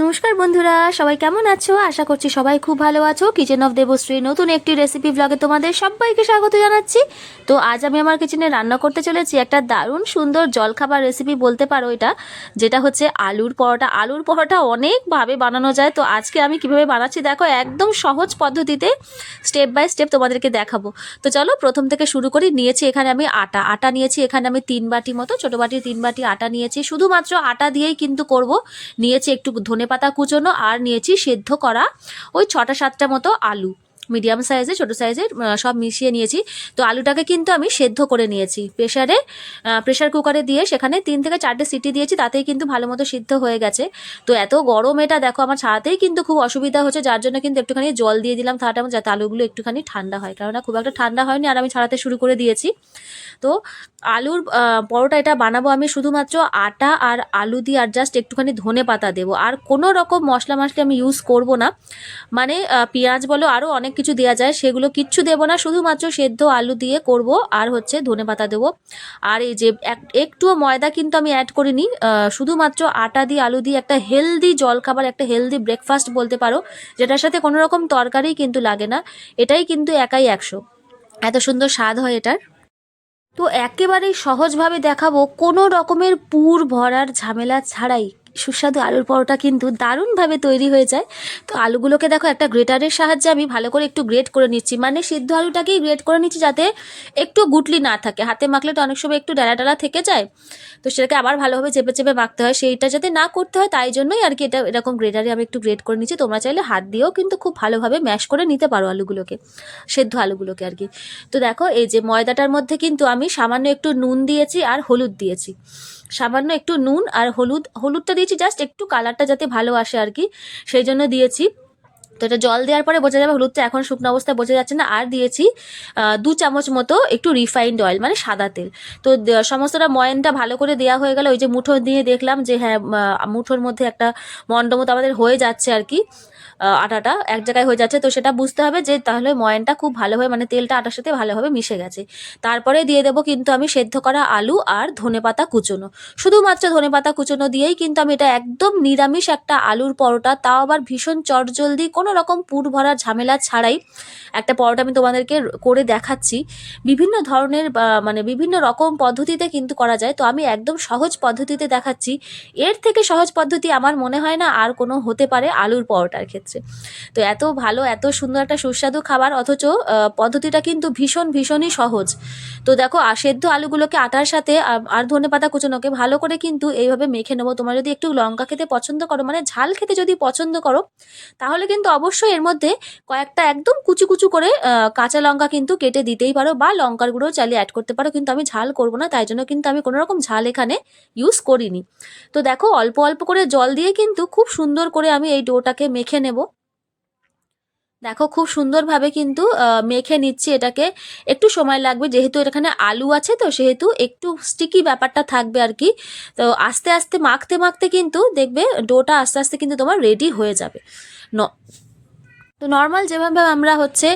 নমস্কার বন্ধুরা, সবাই কেমন আছো? আশা করছি সবাই খুব ভালো আছো। কিচেন অফ দেবশ্রী নতুন একটি রেসিপি ব্লগে তোমাদের সবাইকে স্বাগত জানাচ্ছি। তো আজ আমি আমার কিচেনে রান্না করতে চলেছি একটা দারুণ সুন্দর জলখাবার রেসিপি বলতে পারো এটা, যেটা হচ্ছে আলুর পরোটা। আলুর পরোটা অনেকভাবে বানানো যায়। তো আজকে আমি কীভাবে বানাচ্ছি দেখো, একদম সহজ পদ্ধতিতে স্টেপ বাই স্টেপ তোমাদেরকে দেখাবো। তো চলো, প্রথম থেকে শুরু করি। নিয়েছি এখানে আমি আটা। আটা নিয়েছি এখানে আমি তিন বাটি মতো, ছোটো বাটির তিন বাটি আটা নিয়েছি। শুধুমাত্র আটা দিয়েই কিন্তু করব। নিয়েছি একটু ধনে পাতা কুচোনো আর নিয়েছি সেদ্ধ করা ওই ছটা সাতটা মতো আলু। মিডিয়াম সাইজে ছোটো সাইজের সব মিশিয়ে নিয়েছি। তো আলুটাকে কিন্তু আমি সেদ্ধ করে নিয়েছি। প্রেশারে প্রেশার কুকারে দিয়ে সেখানে তিন থেকে চারটে সিটি দিয়েছি, তাতেই কিন্তু ভালো মতো সিদ্ধ হয়ে গেছে। তো এত গরম এটা দেখো, আমার ছাড়াতেই কিন্তু খুব অসুবিধা হচ্ছে, যার জন্য কিন্তু একটুখানি জল দিয়ে দিলাম আমার যাতে আলুগুলো একটুখানি ঠান্ডা হয়। কারণ খুব একটা ঠান্ডা হয়নি আর আমি ছাড়াতে শুরু করে দিয়েছি। তো আলুর পরোটা এটা বানাবো আমি শুধুমাত্র আটা আর আলু দিয়ে আর জাস্ট একটুখানি ধনে পাতা দেবো। আর কোনো রকম মশলা মশলা আমি ইউজ করব না। মানে পেঁয়াজ বলো আরও অনেক কিছু দেওয়া যায়, সেগুলো কিচ্ছু দেবো না। শুধুমাত্র সেদ্ধ আলু দিয়ে করব, আর হচ্ছে ধনে পাতা দেবো। আর এই যে এক- একটুও ময়দা কিন্তু আমি অ্যাড করিনি। শুধুমাত্র আটা দিয়ে আলু দিয়ে একটা হেলদি জলখাবার, একটা হেলদি ব্রেকফাস্ট বলতে পারো, যেটার সাথে কোনো রকম তরকারি কিন্তু লাগে না। এটাই কিন্তু একাই একশো। এত সুন্দর স্বাদ হয় এটার। তো একেবারেই সহজভাবে দেখাবো, কোনো রকমের পুর ভরার ঝামেলা ছাড়াই। সুস্বাদু আলুর পরোটা কিন্তু দারুণভাবে তৈরি হয়ে যায়। তো আলুগুলোকে দেখো একটা গ্রেটারের সাহায্যে আমি ভালো করে একটু গ্রেট করে নিচ্ছি। মানে সিদ্ধ আলুটাকেই গ্রেট করে নিচ্ছি যাতে একটু গুটলি না থাকে। হাতে মাখলে তো অনেক সময় একটু ডালা ডালা থেকে যায়। তো সেটাকে আবার ভালোভাবে চেপে চেপে মাখতে হয়। সেইটা যাতে না করতে হয় তাই জন্যই আর কি এটা এরকম গ্রেটারে আমি একটু গ্রেট করে নিচ্ছি। তোমরা চাইলে হাত দিয়েও কিন্তু খুব ভালোভাবে ম্যাশ করে নিতে পারো আলুগুলোকে, সেদ্ধ আলুগুলোকে আর কি। তো দেখো এই যে ময়দাটার মধ্যে কিন্তু আমি সামান্য একটু নুন দিয়েছি আর হলুদ দিয়েছি। সামান্য একটু নুন আর হলুদ, হলুদটা দিয়েছি জাস্ট একটু কালারটা যাতে ভালো আসে আর কি, সেই জন্য দিয়েছি। তো এটা জল দেওয়ার পরে বোঝা যাবে হলুদটা এখন শুকনো অবস্থায় বোঝা যাচ্ছে না। আর দিয়েছি দু চামচ মতো একটু রিফাইন্ড অয়েল মানে সাদা তেল। তো সমস্তটা ময়নটা ভালো করে দেওয়া হয়ে গেল। ওই যে মুঠো দিয়ে দেখলাম যে হ্যাঁ মুঠোর মধ্যে একটা মন্ডমতো আমাদের হয়ে যাচ্ছে আর কি। আটাটা এক জায়গায় হয়ে যাচ্ছে। তো সেটা বুঝতে হবে যে তাহলে ময়নটা খুব ভালোভাবে মানে তেলটা আটার সাথে ভালোভাবে মিশে গেছে। তারপরে দিয়ে দেবো কিন্তু আমি সেদ্ধ করা আলু আর ধনেপাতা কুচোনো। শুধুমাত্র ধনেপাতা কুচোনো দিয়েই কিন্তু আমি এটা একদম নিরামিষ একটা আলুর পরোটা, তাও আবার ভীষণ চটজলদি, কোনো রকম পুর ভরার ঝামেলা ছাড়াই একটা পরোটা আমি তোমাদেরকে করে দেখাচ্ছি। বিভিন্ন ধরনের মানে বিভিন্ন রকম পদ্ধতিতে কিন্তু করা যায়। তো আমি একদম সহজ পদ্ধতিতে দেখাচ্ছি। এর থেকে সহজ পদ্ধতি আমার মনে হয় না আর কোনো হতে পারে আলুর পরোটার ক্ষেত্রে। তো এত ভালো, এত সুন্দর একটা সুস্বাদু খাবার, অথচ পদ্ধতিটা কিন্তু ভীষণ, ভীষণই সহজ। তো দেখো সেদ্ধ আলুগুলোকে আটার সাথে আর ধনে পাতা কুচোনোকে ভালো করে কিন্তু এইভাবে মেখে নেব। তোমরা যদি একটু লঙ্কা খেতে পছন্দ করো মানে ঝাল খেতে যদি পছন্দ করো, তাহলে কিন্তু অবশ্যই এর মধ্যে কয়েকটা একদম কুচু কুচু করে কাঁচা লঙ্কা কিন্তু কেটে দিতেই পারো, বা লঙ্কার গুঁড়ো চাইলে অ্যাড করতে পারো। কিন্তু আমি ঝাল করব না, তাই জন্য কিন্তু আমি কোনো রকম ঝাল এখানে ইউজ করিনি। তো দেখো, অল্প অল্প করে জল দিয়ে কিন্তু খুব সুন্দর করে আমি এই ডোটাকে মেখে নেব। দেখো, খুব সুন্দরভাবে কিন্তু মেখে নিচ্ছি এটাকে। একটু সময় লাগবে, যেহেতু এখানে আলু আছে, তো সেহেতু একটু স্টিকি ব্যাপারটা থাকবে আর কি। তো আস্তে আস্তে, মাখতে মাখতে কিন্তু দেখবে ডোটা আস্তে আস্তে কিন্তু তোমার রেডি হয়ে যাবে। ন তো নর্মাল যেভাবে আমরা হচ্ছে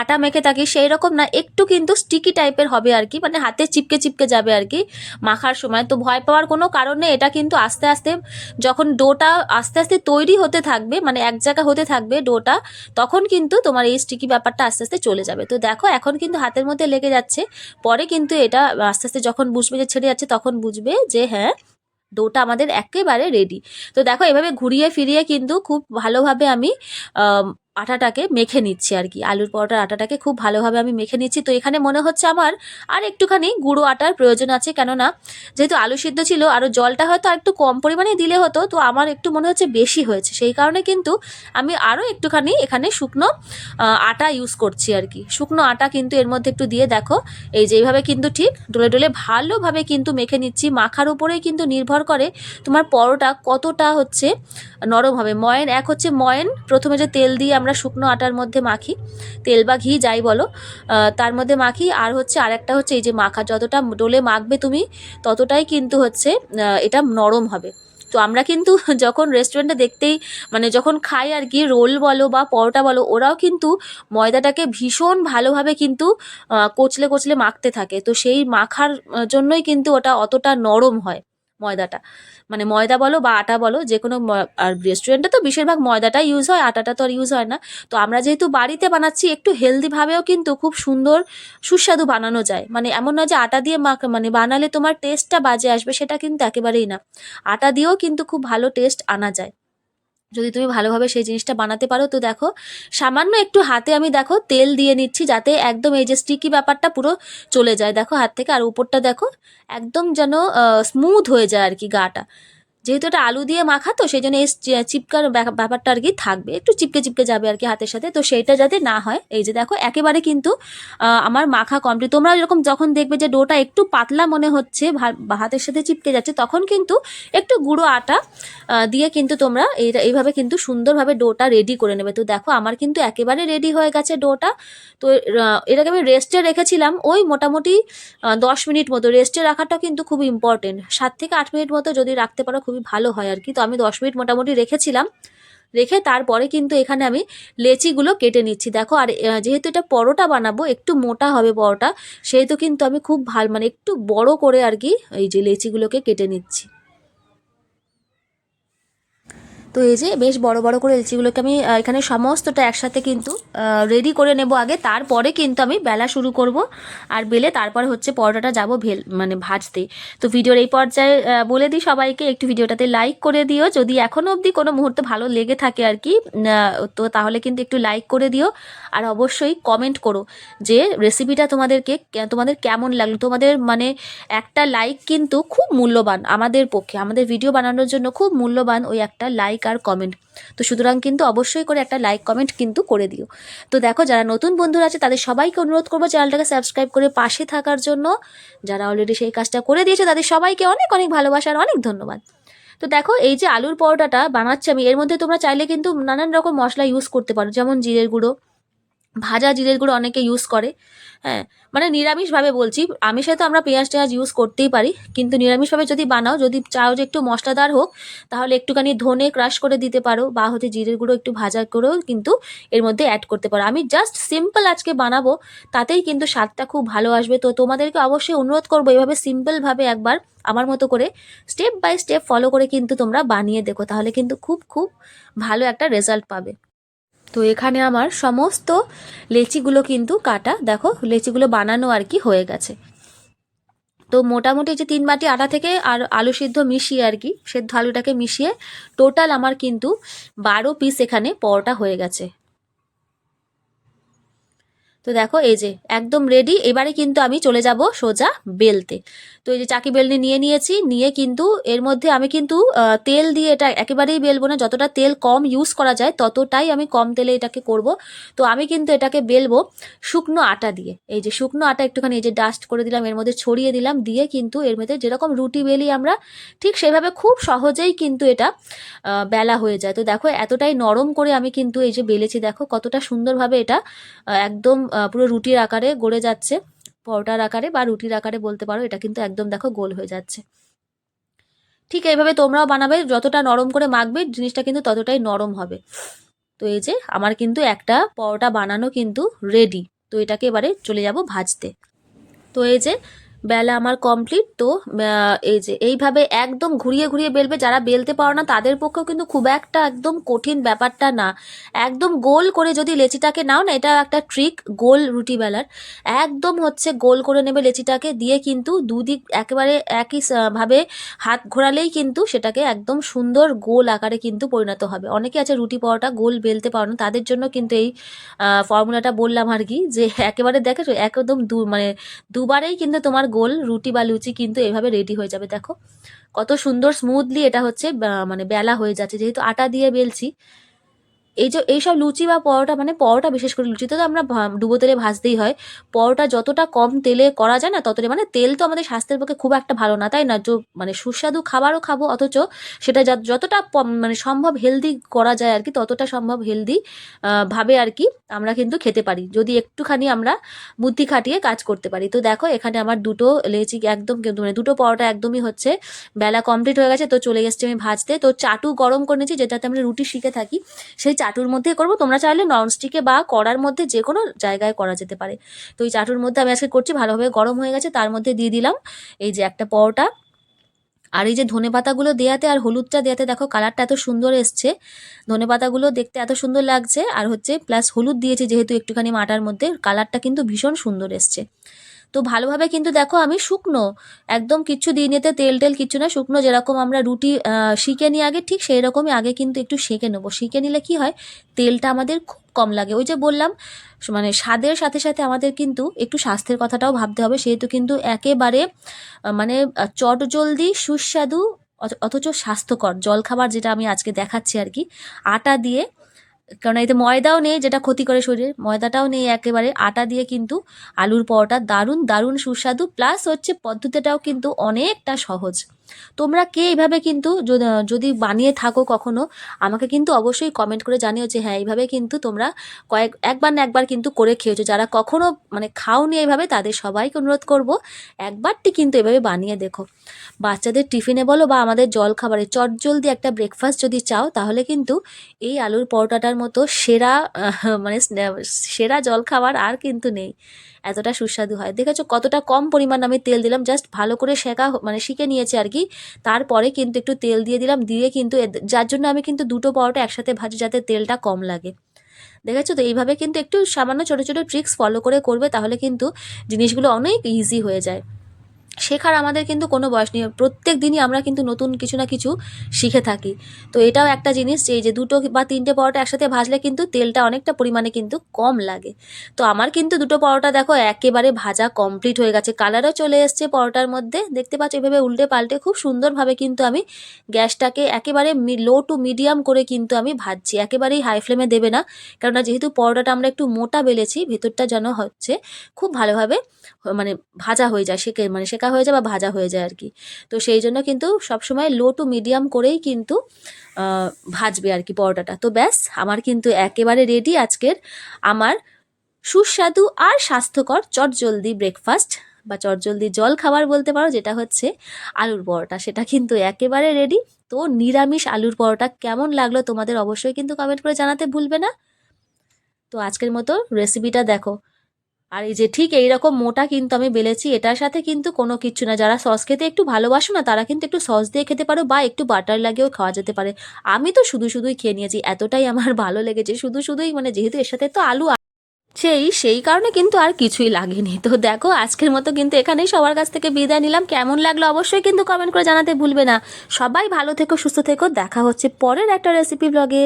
আটা মেখে থাকি সেই রকম না একটু কিন্তু স্টিকি টাইপের হবে আর কি মানে হাতে চিপকে চিপকে যাবে আর কি মাখার সময়। তো ভয় পাওয়ার কোনো কারণ এটা কিন্তু আস্তে আস্তে যখন ডোটা আস্তে আস্তে তৈরি হতে থাকবে মানে এক জায়গা হতে থাকবে ডোটা তখন কিন্তু তোমার এই স্টিকি ব্যাপারটা আস্তে আস্তে চলে যাবে। তো দেখো এখন কিন্তু হাতের মধ্যে লেগে যাচ্ছে পরে কিন্তু এটা আস্তে আস্তে যখন বুঝবে যে ছেড়ে যাচ্ছে তখন বুঝবে যে হ্যাঁ ডোটা আমাদের একেবারে রেডি তো দেখো এভাবে ঘুরিয়ে ফিরিয়ে কিন্তু খুব ভালোভাবে আম, আটাটাকে মেখে নিচ্ছি আর কি। আলুর পরোটার আটাটাকে খুব ভালোভাবে আমি মেখে নিচ্ছি। তো এখানে মনে হচ্ছে আমার আর একটুখানি গুঁড়ো আটার প্রয়োজন আছে। কেননা যেহেতু আলু সিদ্ধ ছিল আরও জলটা হয়তো আর একটু কম পরিমাণে দিলে হতো, তো আমার একটু মনে হচ্ছে বেশি হয়েছে। সেই কারণে কিন্তু আমি আরও একটুখানি এখানে শুকনো আটা ইউজ করছি আর কি। শুকনো আটা কিন্তু এর মধ্যে একটু দিয়ে দেখো, এই যে এইভাবে কিন্তু ঠিক ডোলে ডলে ভালোভাবে কিন্তু মেখে নিচ্ছি। মাখার উপরেই কিন্তু নির্ভর করে তোমার পরোটা কতটা হচ্ছে নরম হবে। ময়ন, এক হচ্ছে ময়ন, প্রথমে যে তেল দিয়ে আমরা শুকনো আটার মধ্যে মাখি, তেল বা ঘি যাই বলো তার মধ্যে মাখি, আর হচ্ছে আরেকটা হচ্ছে এই যে মাখা, যতটা ডোলে মাখবে তুমি, ততটাই কিন্তু হচ্ছে এটা নরম হবে। তো আমরা কিন্তু যখন রেস্টুরেন্টে দেখতেই মানে যখন খাই আর কি, রোল বলো বা পরোটা বলো, ওরাও কিন্তু ময়দাটাকে ভীষণ ভালোভাবে কিন্তু কচলে কচলে মাখতে থাকে। তো সেই মাখার জন্যই কিন্তু ওটা অতটা নরম হয়। ময়দাটা। মানে ময়দা বলো বা আটা বলো যে কোনো আর রেস্টুরেন্টে তো বেশিরভাগ ময়দাটা ইউজ হয়, আটাটা তো আর ইউজ হয় না। তো আমরা যেহেতু বাড়িতে বানাচ্ছি, একটু হেলদিভাবেও কিন্তু খুব সুন্দর, সুস্বাদু বানানো যায়। মানে এমন নয় যে আটা দিয়ে মা মানে বানালে তোমার টেস্টটা বাজে আসবে, সেটা কিন্তু একেবারেই না। আটা দিয়েও কিন্তু খুব ভালো টেস্ট আনা যায়। যদি তুমি ভালোভাবে সেই জিনিসটা বানাতে পারো, তো দেখো, সামান্য একটু হাতে আমি দেখো তেল দিয়ে নিচ্ছি যাতে একদম এই যে স্টিকি ব্যাপারটা পুরো চলে যায়। দেখো হাত থেকে আর উপরটা দেখো একদম যেন স্মুথ হয়ে যায় আর কি গাটা। যেহেতু এটা আলু দিয়ে মাখা, তো সেই জন্য এই চিপকার ব্যাপ- ব্যাপারটা আর কি থাকবে। একটু চিপকে চিপকে যাবে আর কি হাতের সাথে। তো সেইটা যাতে না হয়। এই যে দেখো, একেবারে কিন্তু আমার মাখা কমপ্লিট তোমরা এরকম যখন দেখবে যে ডোটা একটু পাতলা মনে হচ্ছে হাতের সাথে চিপকে যাচ্ছে, তখন কিন্তু একটু গুঁড়ো আটা দিয়ে কিন্তু তোমরা এইভাবে কিন্তু সুন্দরভাবে ডোটা রেডি করে নেবে। তো দেখো, আমার কিন্তু একেবারে রেডি হয়ে গেছে ডোটা। তো এটাকে আমি রেস্টে রেখেছিলাম। ওই মোটামুটি দশ মিনিট মতো। রেস্টে রাখাটা কিন্তু খুব ইম্পর্টেন্ট সাত থেকে আট মিনিট মতো যদি রাখতে পারো খুবই ভালো হয় আর কি। তো আমি দশ মিনিট মোটামুটি রেখেছিলাম। রেখে তারপরে কিন্তু এখানে আমি লেচিগুলো কেটে নিচ্ছি। দেখো, আর যেহেতু এটা পরোটা বানাবো, একটু মোটা হবে পরোটা, সেহেতু কিন্তু আমি খুব ভালো মানে একটু বড় করে আর কি এই যে লেচিগুলোকে কেটে নিচ্ছি। তো এই যে বেশ বড় বড় করে লিচিগুলোকে আমি এখানে সমস্তটা একসাথে কিন্তু রেডি করে নেব আগে। তারপরে কিন্তু আমি বেলা শুরু করব। আর বেলে তারপরে হচ্ছে পরোটাটা যাব ভেল মানে ভাজতে। তো ভিডিওর এই পর্যায়ে বলে দিই সবাইকে, একটু ভিডিওটাতে লাইক করে দিও। যদি এখনও অবধি কোনো মুহূর্তে ভালো লেগে থাকে আর কি তো তাহলে কিন্তু একটু লাইক করে দিও। আর অবশ্যই কমেন্ট করো যে রেসিপিটা তোমাদেরকে তোমাদের কেমন লাগল। তোমাদের মানে একটা লাইক কিন্তু খুব মূল্যবান আমাদের পক্ষে। আমাদের ভিডিও বানানোর জন্য খুব মূল্যবান ওই একটা লাইক আর কমেন্ট তো সুতরাং কিন্তু অবশ্যই করে একটা লাইক কমেন্ট কিন্তু করে দিও। তো দেখো, যারা নতুন বন্ধুরা আছে, তাদের সবাইকে অনুরোধ করব চ্যানেলটাকে সাবস্ক্রাইব করে পাশে থাকার জন্য। যারা অলরেডি সেই কাজটা করে দিয়েছে, তাদের সবাইকে অনেক অনেক ভালোবাসার অনেক ধন্যবাদ। তো দেখো, এই যে আলুর পরোটাটা বানাচ্ছি আমি, এর মধ্যে তোমরা চাইলে কিন্তু নানান রকম মশলা ইউজ করতে পারো, যেমন জিরের গুঁড়ো ভাজা জিরের গুঁড়ো অনেকে ইউজ করে। হ্যাঁ মানে নিরামিষভাবে বলছি, আমিষে তো আমরা পেঁয়াজ টেয়াজ ইউজ করতেই পারি, কিন্তু নিরামিষভাবে যদি বানাও, যদি চাও যে একটু মশলাদার হোক, তাহলে একটুখানি ধনে ক্রাশ করে দিতে পারো, বা হচ্ছে জিরের গুঁড়ো একটু ভাজা করেও কিন্তু এর মধ্যে অ্যাড করতে পারো। আমি জাস্ট সিম্পল আজকে বানাবো, তাতেই কিন্তু স্বাদটা খুব ভালো আসবে। তো তোমাদেরকে অবশ্যই অনুরোধ করব, এভাবে সিম্পলভাবে একবার আমার মতো করে স্টেপ বাই স্টেপ ফলো করে কিন্তু তোমরা বানিয়ে দেখো, তাহলে কিন্তু খুব খুব ভালো একটা রেজাল্ট পাবে। তো এখানে আমার সমস্ত লেচিগুলো কিন্তু কাটা। দেখো, লেচিগুলো বানানো আর কি হয়ে গেছে। তো মোটামুটি যে তিন বাটি আটা থেকে আর আলু সিদ্ধ মিশিয়ে আর কি, সেদ্ধ আলুটাকে মিশিয়ে টোটাল আমার কিন্তু বারো পিস এখানে পরোটা হয়ে গেছে। তো দেখো, এই যে একদম রেডি এবারে কিন্তু আমি চলে যাব সোজা বেলতে। তো এই যে চাকি বেলনি নিয়ে নিয়েছি, নিয়ে কিন্তু এর মধ্যে আমি কিন্তু তেল দিয়ে এটা একেবারেই বেলবো না, যতটা তেল কম ইউজ করা যায় ততটাই আমি কম তেলে এটাকে করব। তো আমি কিন্তু এটাকে বেলবো শুকনো আটা দিয়ে। এই যে শুকনো আটা একটুখানি এই যে ডাস্ট করে দিলাম, এর মধ্যে ছড়িয়ে দিলাম, দিয়ে কিন্তু এর মধ্যে যেরকম রুটি বেলি আমরা, ঠিক সেভাবে খুব সহজেই কিন্তু এটা বেলা হয়ে যায়। তো দেখো, এতটাই নরম করে আমি কিন্তু এই যে বেলেছি, দেখো কতটা সুন্দরভাবে এটা একদম পুরো রুটির আকারে গড়ে যাচ্ছে, পরোটার আকারে বা রুটির আকারে বলতে পারো, এটা কিন্তু একদম দেখো গোল হয়ে যাচ্ছে। ঠিক এইভাবে তোমরাও বানাবে, যতটা নরম করে মাখবে, জিনিসটা কিন্তু ততটাই নরম হবে। তো এই যে, আমার কিন্তু একটা পরোটা বানানো কিন্তু রেডি তো এটাকে এবারে চলে যাব ভাজতে। তো এই যে বেলা আমার কমপ্লিট তো এই যে, এইভাবে একদম ঘুরিয়ে ঘুরিয়ে বেলবে, যারা বেলতে পারো না, তাদের পক্ষেও কিন্তু খুব একটা একদম কঠিন ব্যাপারটা না। একদম গোল করে যদি লেচিটাকে নাও না, এটা একটা ট্রিক গোল রুটি বেলার। একদম হচ্ছে গোল করে নেবে লেচিটাকে, দিয়ে কিন্তু দুদিক একেবারে একই ভাবে হাত ঘোরালেই কিন্তু সেটাকে একদম সুন্দর গোল আকারে কিন্তু পরিণত হবে। অনেকে আছে রুটি পরোটা গোল বেলতে পারো না, তাদের জন্য কিন্তু এই ফর্মুলাটা বললাম আর কি, যে একেবারে দেখেছ, একদম দু মানে দুবারেই কিন্তু তোমার গোল, রুটি বা লুচি কিন্তু এভাবে রেডি হয়ে যাবে, দেখো। কত সুন্দর স্মুথলি এটা হচ্ছে মানে বেলা হয়ে যাচ্ছে। যেহেতু আটা দিয়ে বেলছি এই যে এইসব লুচি বা পরোটা মানে পরোটা বিশেষ করে লুচিতে তো আমরা ডুবো তেলে ভাজতেই হয়। পরোটা যতটা কম তেলে করা যায় না ততটা মানে তেল তো আমাদের স্বাস্থ্যের পক্ষে খুব একটা ভালো না, তাই না? মানে সুস্বাদু খাবারও খাব, অথচ সেটা যত- যতটা মানে সম্ভব হেলদি করা যায় আর কি, ততটা সম্ভব হেলদি ভাবে আর কি আমরা কিন্তু খেতে পারি। যদি একটুখানি আমরা বুদ্ধি খাটিয়ে কাজ করতে পারি। তো দেখো, এখানে আমার দুটো লেচি একদম কিন্তু মানে দুটো পরোটা একদমই হচ্ছে, বেলা কমপ্লিট হয়ে গেছে, তো চলে গেছে আমি ভাজতে। তো চাটু গরম করে নিয়েছি, যেটাতে আমরা রুটি শিখে থাকি, সেই চাটুর মধ্যে করব। তোমরা চাইলে ননস্টিকে বা কড়ার মধ্যে যে কোনো জায়গায় করা যেতে পারে। তো এই চাটুর মধ্যে আমি আজকে করছি, ভালোভাবে গরম হয়ে গেছে, তার মধ্যে দিয়ে দিলাম এই যে একটা পরোটা। আর এই যে ধনে পাতাগুলো দেয়াতে আর হলুদটা দেয়াতে দেখো কালারটা এত সুন্দর এসছে। ধনে পাতাগুলো দেখতে এত সুন্দর লাগছে। আর হচ্ছে প্লাস হলুদ দিয়েছে যেহেতু একটুখানি মাটার মধ্যে, কালারটা কিন্তু ভীষণ সুন্দর এসছে। তো ভালোভাবে কিন্তু দেখো আমি শুকনো, একদম কিচ্ছু দিয়ে নিতে তেল টেল কিচ্ছু না, শুকনো যেরকম আমরা রুটি শিখে নিই আগে, ঠিক সেই রকমই আগে কিন্তু একটু সেঁকে নেব। শিখে নিলে কি হয়, তেলটা আমাদের খুব কম লাগে। ওই যে বললাম মানে স্বাদের সাথে সাথে আমাদের কিন্তু একটু স্বাস্থ্যের কথাটাও ভাবতে হবে, সেহেতু কিন্তু একেবারে মানে চট জলদি সুস্বাদু অথচ স্বাস্থ্যকর জলখাবার যেটা আমি আজকে দেখাচ্ছি আর কি, আটা দিয়ে কারণ এতে ময়দাও নেই, যেটা ক্ষতি করে শরীরে ময়দাটাও নেই একেবারে। আটা দিয়ে কিন্তু আলুর পরোটা দারুণ দারুণ সুস্বাদু। প্লাস হচ্ছে পদ্ধতিটাও কিন্তু অনেকটা সহজ। তোমরা কে এইভাবে কিন্তু যদি- বানিয়ে থাকো কখনো, আমাকে কিন্তু অবশ্যই কমেন্ট করে জানিও যে হ্যাঁ এইভাবে কিন্তু তোমরা কয়েক, একবার না একবার কিন্তু করে খেয়েছো। যারা কখনো মানে খাওনি এইভাবে তাদের সবাইকে অনুরোধ করব, একবারটি কিন্তু এভাবে বানিয়ে দেখো। বাচ্চাদের টিফিনে বলো বা আমাদের জল খাবারে চটজলদি একটা ব্রেকফাস্ট যদি চাও, তাহলে কিন্তু এই আলুর পরোটাটার মতো সেরা মানে সেরা জল খাবার আর কিন্তু নেই। এতটা সুস্বাদু হয়। দেখেছ কতটা কম পরিমাণ আমি তেল দিলাম জাস্ট ভালো করে শেখা মানে শিখে নিয়েছি আর কি। তারপরে কিন্তু একটু তেল দিয়ে দিলাম, দিয়ে কিন্তু যার জন্য আমি কিন্তু দুটো পরোটা একসাথে ভাজি যাতে তেলটা কম লাগে। দেখেছ তো? এইভাবে কিন্তু একটু সামান্য ছোটো ছোটো ট্রিক্স ফলো করে করবে, তাহলে কিন্তু জিনিসগুলো অনেক ইজি হয়ে যায়। শেখার আমাদের কিন্তু কোনো বয়স নেই। প্রত্যেক দিনই আমরা কিন্তু নতুন কিছু না কিছু শিখে থাকি। তো এটাও একটা জিনিস এই যে দুটো বা তিনটে পরোটা একসাথে ভাজলে কিন্তু তেলটা অনেকটা পরিমাণে কিন্তু কম লাগে। তো আমার কিন্তু দুটো পরোটা দেখো একেবারে ভাজা কমপ্লিট হয়ে গেছে। কালারও চলে এসছে পরোটার মধ্যে। দেখতে পাচ্ছ, এভাবে উল্টে পাল্টে খুব সুন্দরভাবে কিন্তু আমি গ্যাসটাকে একেবারে লো টু মিডিয়াম করে কিন্তু আমি ভাজছি। একেবারেই হাই ফ্লেমে দেবে না। কেননা যেহেতু পরোটাটা আমরা একটু মোটা বেলেছি, ভেতরটা যেন হচ্ছে খুব ভালোভাবে মানে ভাজা হয়ে যায়, সেকে মানে সেকা হয়ে যায় বা ভাজা হয়ে যায় আর কি তো সেই জন্য কিন্তু সবসময় লো টু মিডিয়াম করেই কিন্তু ভাজবে আর কি পরোটাটা। তো ব্যাস, আমার কিন্তু একেবারে রেডি আজকের আমার সুস্বাদু আর স্বাস্থ্যকর চটজলদি ব্রেকফাস্ট বা চটজলদি জল খাবার বলতে পারো, যেটা হচ্ছে আলুর পরোটা। সেটা কিন্তু একেবারে রেডি তো নিরামিষ আলুর পরোটা কেমন লাগল তোমাদের অবশ্যই কিন্তু কমেন্ট করে জানাতে ভুলবে না। তো আজকের মতো রেসিপিটা দেখো। আর এই যে ঠিক এইরকম মোটা কিন্তু আমি বেলেছি, এটার সাথে কিন্তু কোনো কিছু না। যারা সস খেতে একটু ভালোবাসো না, তারা কিন্তু একটু সস দিয়ে খেতে পারো বা একটু বাটার লাগিয়েও খাওয়া যেতে পারে। আমি তো শুধু শুধুই খেয়ে নিয়েছি, এতটাই আমার ভালো লেগেছে। শুধু শুধুই মানে যেহেতু এর সাথে তো আলু সেই সেই কারণে কিন্তু আর কিছুই লাগেনি। তো দেখো, আজকের মতো কিন্তু এখানেই সবার কাছ থেকে বিদায় নিলাম। কেমন লাগল অবশ্যই কিন্তু কমেন্ট করে জানাতে ভুলবে না। সবাই ভালো থেকো, সুস্থ থেকো। দেখা হচ্ছে পরের একটা রেসিপি ব্লগে